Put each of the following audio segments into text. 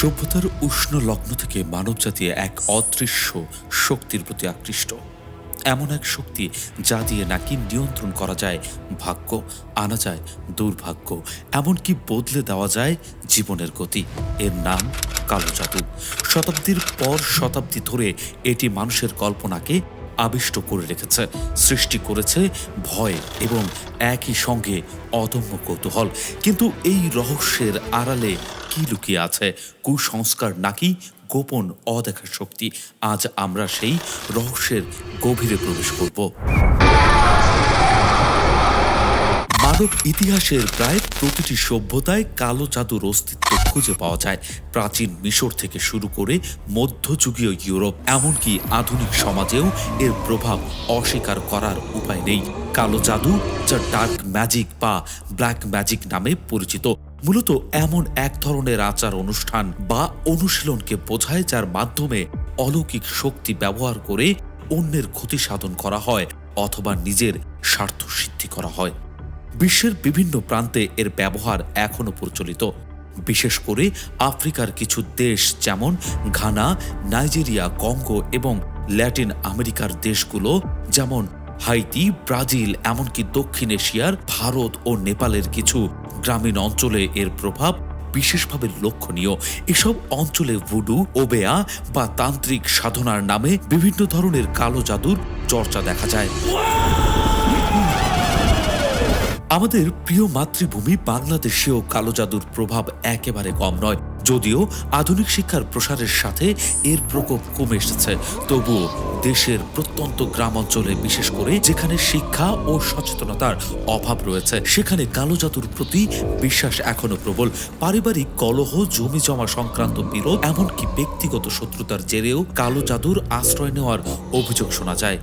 সভ্যতার উষ্ণ লগ্ন থেকে মানবজাতি এক অদৃশ্য শক্তির প্রতি আকৃষ্ট। এমন এক শক্তি যা দিয়ে নাকি নিয়ন্ত্রণ করা যায় ভাগ্য, আনা যায় দুর্ভাগ্য, এমনকি বদলে দেওয়া যায় জীবনের গতি। এর নাম কালো জাদু। শতাব্দীর পর শতাব্দী ধরে এটি মানুষের কল্পনাকে আবিষ্ট করে রেখেছে, সৃষ্টি করেছে ভয় এবং একই সঙ্গে অদম্য কৌতূহল। কিন্তু এই রহস্যের আড়ালে কি লুকিয়ে আছে? কুসংস্কার নাকি গোপন অদেখা শক্তি? আজ আমরা সেই রহস্যের গভীরে প্রবেশ করব। মানব ইতিহাসের প্রায় প্রতিটি সভ্যতায় কালো জাদুর অস্তিত্ব খুঁজে পাওয়া যায়। প্রাচীন মিশর থেকে শুরু করে মধ্যযুগীয় ইউরোপ, এমনকি আধুনিক সমাজেও এর প্রভাব অস্বীকার করার উপায় নেই। কালো জাদু, যা ডার্ক ম্যাজিক বা ব্ল্যাক ম্যাজিক নামে পরিচিত মূলত এমন এক ধরনের আচার অনুষ্ঠান বা অনুশীলনকে বোঝায় যার মাধ্যমে অলৌকিক শক্তি ব্যবহার করে অন্যের ক্ষতি সাধন করা হয় অথবা নিজের স্বার্থ সিদ্ধি করা হয়। বিশ্বের বিভিন্ন প্রান্তে এর ব্যবহার এখনও প্রচলিত। বিশেষ করে আফ্রিকার কিছু দেশ যেমন ঘানা, নাইজেরিয়া, কঙ্গো এবং ল্যাটিন আমেরিকার দেশগুলো যেমন হাইতি, ব্রাজিল, এমনকি দক্ষিণ এশিয়ার ভারত ও নেপালের কিছু গ্রামীণ অঞ্চলে এর প্রভাব বিশেষভাবে লক্ষণীয়। এসব অঞ্চলে ভুডু, ওবেয়া বা তান্ত্রিক সাধনার নামে বিভিন্ন ধরনের কালো জাদুর চর্চা দেখা যায়। আমাদের প্রিয় মাতৃভূমি বাংলাদেশেও কালো জাদুর প্রভাব একেবারে কম নয়। যদিও আধুনিক শিক্ষার প্রসারের সাথে এর প্রকোপ কমে এসেছে। তবুও দেশের প্রত্যন্ত গ্রাম অঞ্চলে বিশেষ করে যেখানে শিক্ষা ও সচেতনতার অভাব রয়েছে, সেখানে কালো জাদুর প্রতি বিশ্বাস এখনও প্রবল। পারিবারিক কলহ জমি জমা সংক্রান্ত বিরোধ, এমনকি ব্যক্তিগত শত্রুতার জেরেও কালো জাদুর আশ্রয় নেওয়ার অভিযোগ শোনা যায়।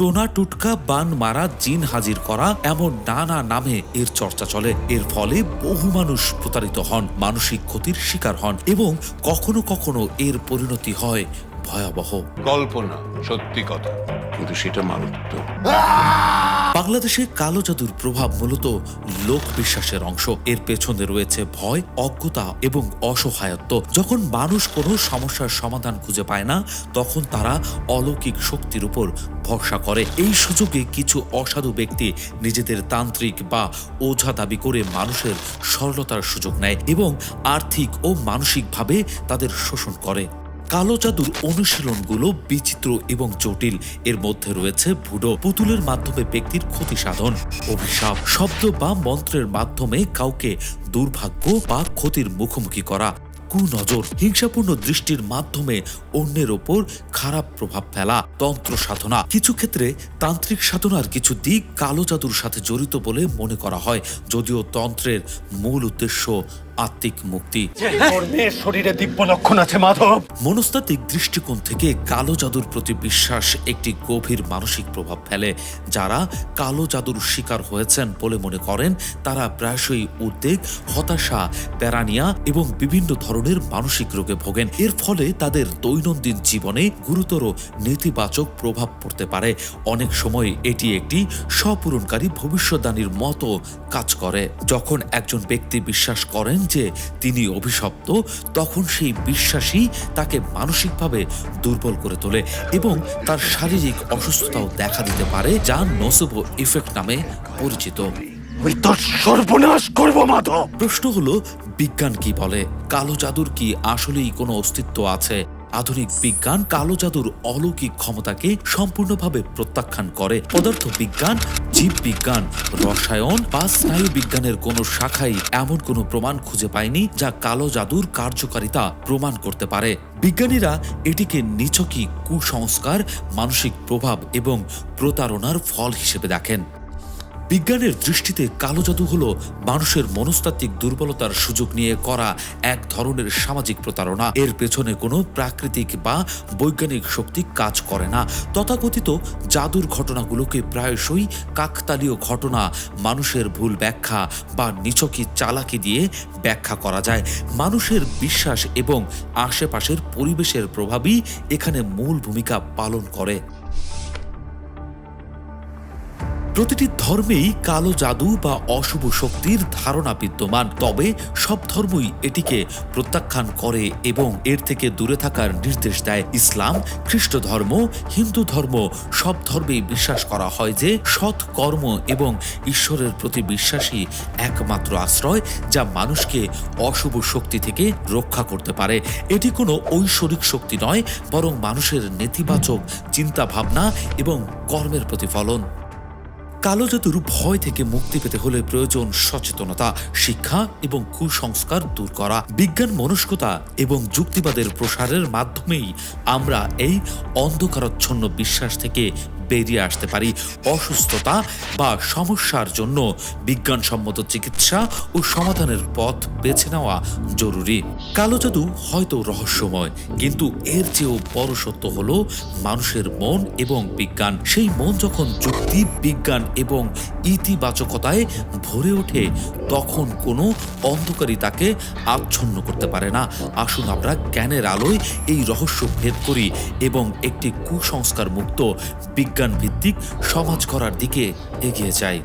টোনা টুটকা বান মারা জিন হাজির করা এমন নানা নামে এর চর্চা চলে। এর ফলে বহু মানুষ প্রতারিত হন মানসিক ক্ষতির শিকার হন এবং কখনো কখনো এর পরিণতি হয় ভয়াবহ। কল্পনা সত্যি কথা। কিন্তু সেটা মারাত্মক বাংলাদেশে কালো জাদুর প্রভাব মূলত লোক বিশ্বাসের অংশ। এর পেছনে রয়েছে ভয়, অজ্ঞতা এবং অসহায়ত্ব। যখন মানুষ কোনো সমস্যার সমাধান খুঁজে পায় না, তখন তারা অলৌকিক শক্তির উপর ভরসা করে। এই সুযোগে কিছু অসাধু ব্যক্তি নিজেদের তান্ত্রিক বা ওঝা দাবি করে মানুষের সরলতার সুযোগ নেয় এবং আর্থিক ও মানসিকভাবে তাদের শোষণ করে। কালো জাদুর অনুশীলনগুলো বিচিত্র এবং জটিল। এর মধ্যে রয়েছে ভুডো, পুতুলের মাধ্যমে ব্যক্তির ক্ষতি সাধন, অভিশাপ, শব্দ বা মন্ত্রের মাধ্যমে কাউকে দুর্ভাগ্য বা ক্ষতির মুখোমুখি করা, কুনজর, হিংসাপূর্ণ দৃষ্টির মাধ্যমে অন্যের ওপর খারাপ প্রভাব ফেলা, তন্ত্র সাধনা। কিছু ক্ষেত্রে তান্ত্রিক সাধনার কিছু দিক কালো জাদুর সাথে জড়িত বলে মনে করা হয়, যদিও তন্ত্রের মূল উদ্দেশ্য আত্মিক মুক্তি। মেয়ের শরীরে দিব্য লক্ষণ আছে মাধব। মনস্তাত্ত্বিক দৃষ্টিকোণ থেকে কালো জাদুর প্রতি বিশ্বাস একটি গভীর মানসিক প্রভাব ফেলে। যারা কালো জাদুর শিকার হয়েছেন বলে মনে করেন তারা প্রায়শই উদ্বেগ হতাশা প্যারানিয়া এবং বিভিন্ন ধরনের মানসিক রোগে ভোগেন। এর ফলে তাদের দৈনন্দিন জীবনে গুরুতর নেতিবাচক প্রভাব পড়তে পারে। অনেক সময় এটি একটি স্বপূরণকারী ভবিষ্যদ্বাণীর মতো কাজ করে। যখন একজন ব্যক্তি বিশ্বাস করেন যে তিনি অভিশপ্ত তখন সেই বিশ্বাসই তাকে মানসিকভাবে দুর্বল করে তোলে এবং তার শারীরিক অসুস্থতাও দেখা দিতে পারে যা নসব ইফেক্ট নামে পরিচিত। তোর সর্বনাশ করব মাধব। প্রশ্ন হলো বিজ্ঞান কি বলে? কালো জাদুর কি আসলেই কোনো অস্তিত্ব আছে? আধুনিক বিজ্ঞান কালো জাদুর অলৌকিক ক্ষমতাকে সম্পূর্ণভাবে প্রত্যাখ্যান করে। পদার্থ বিজ্ঞান, জীব বিজ্ঞান, রসায়ন বা স্নায়ু বিজ্ঞানের কোনো শাখাই এমন কোনো প্রমাণ খুঁজে পায়নি যা কালো জাদুর কার্যকারিতা প্রমাণ করতে পারে। বিজ্ঞানীরা এটিকে নিছকই কুসংস্কার, মানসিক প্রভাব এবং প্রতারণার ফল হিসেবে দেখেন। বিজ্ঞানের দৃষ্টিতে কালো জাদু হলো মানুষের মনস্তাত্ত্বিক দুর্বলতার সুযোগ নিয়ে করা এক ধরনের সামাজিক প্রতারণা। এর পেছনে কোনো প্রাকৃতিক বা বৈজ্ঞানিক শক্তি কাজ করে না। তথাকথিত জাদুর ঘটনাগুলোকে প্রায়শই কাকতালীয় ঘটনা, মানুষের ভুল ব্যাখ্যা বা নিছকি চালাকি দিয়ে ব্যাখ্যা করা যায়। মানুষের বিশ্বাস এবং আশেপাশের পরিবেশের প্রভাবই এখানে মূল ভূমিকা পালন করে। প্রতিটি ধর্মেই কালো জাদু বা অশুভ শক্তির ধারণা বিদ্যমান। তবে সব ধর্মই এটিকে প্রত্যাখ্যান করে এবং এর থেকে দূরে থাকার নির্দেশ দেয়। ইসলাম, খ্রিস্ট ধর্ম, হিন্দু ধর্ম সব ধর্মেই বিশ্বাস করা হয় যে সৎ কর্ম এবং ঈশ্বরের প্রতি বিশ্বাসী একমাত্র আশ্রয় যা মানুষকে অশুভ শক্তি থেকে রক্ষা করতে পারে। এটি কোনো ঐশ্বরিক শক্তি নয়, বরং মানুষের নেতিবাচক চিন্তা ভাবনা এবং কর্মের প্রতিফলন। কালো জাদুর ভয় থেকে মুক্তি পেতে হলে প্রয়োজন সচেতনতা, শিক্ষা এবং কুসংস্কার দূর করা, বিজ্ঞান মনস্কতা এবং যুক্তিবাদের প্রসারের মাধ্যমেই আমরা এই অন্ধকারচ্ছন্ন বিশ্বাস থেকে বেরিয়ে আসতে পারি। অসুস্থতা বা সমস্যার জন্য বিজ্ঞানসম্মত চিকিৎসা ও সমাধানের পথ বেছে নেওয়া জরুরি। কালো জাদু হয়তো রহস্যময়, কিন্তু এর চেয়েও বড় সত্য হলো মানুষের মন এবং বিজ্ঞান। সেই মন যখন যুক্তি, বিজ্ঞান এবং ইতিবাচকতায় ভরে ওঠে, তখন কোনো অন্ধকারই তাকে আচ্ছন্ন করতে পারে না। আসুন আমরা জ্ঞানের আলোয় এই রহস্য ভেদ করি এবং একটি কুসংস্কার মুক্ত বিজ্ঞান ভিত্তিক সমাজ করার দিকে এগিয়ে যাই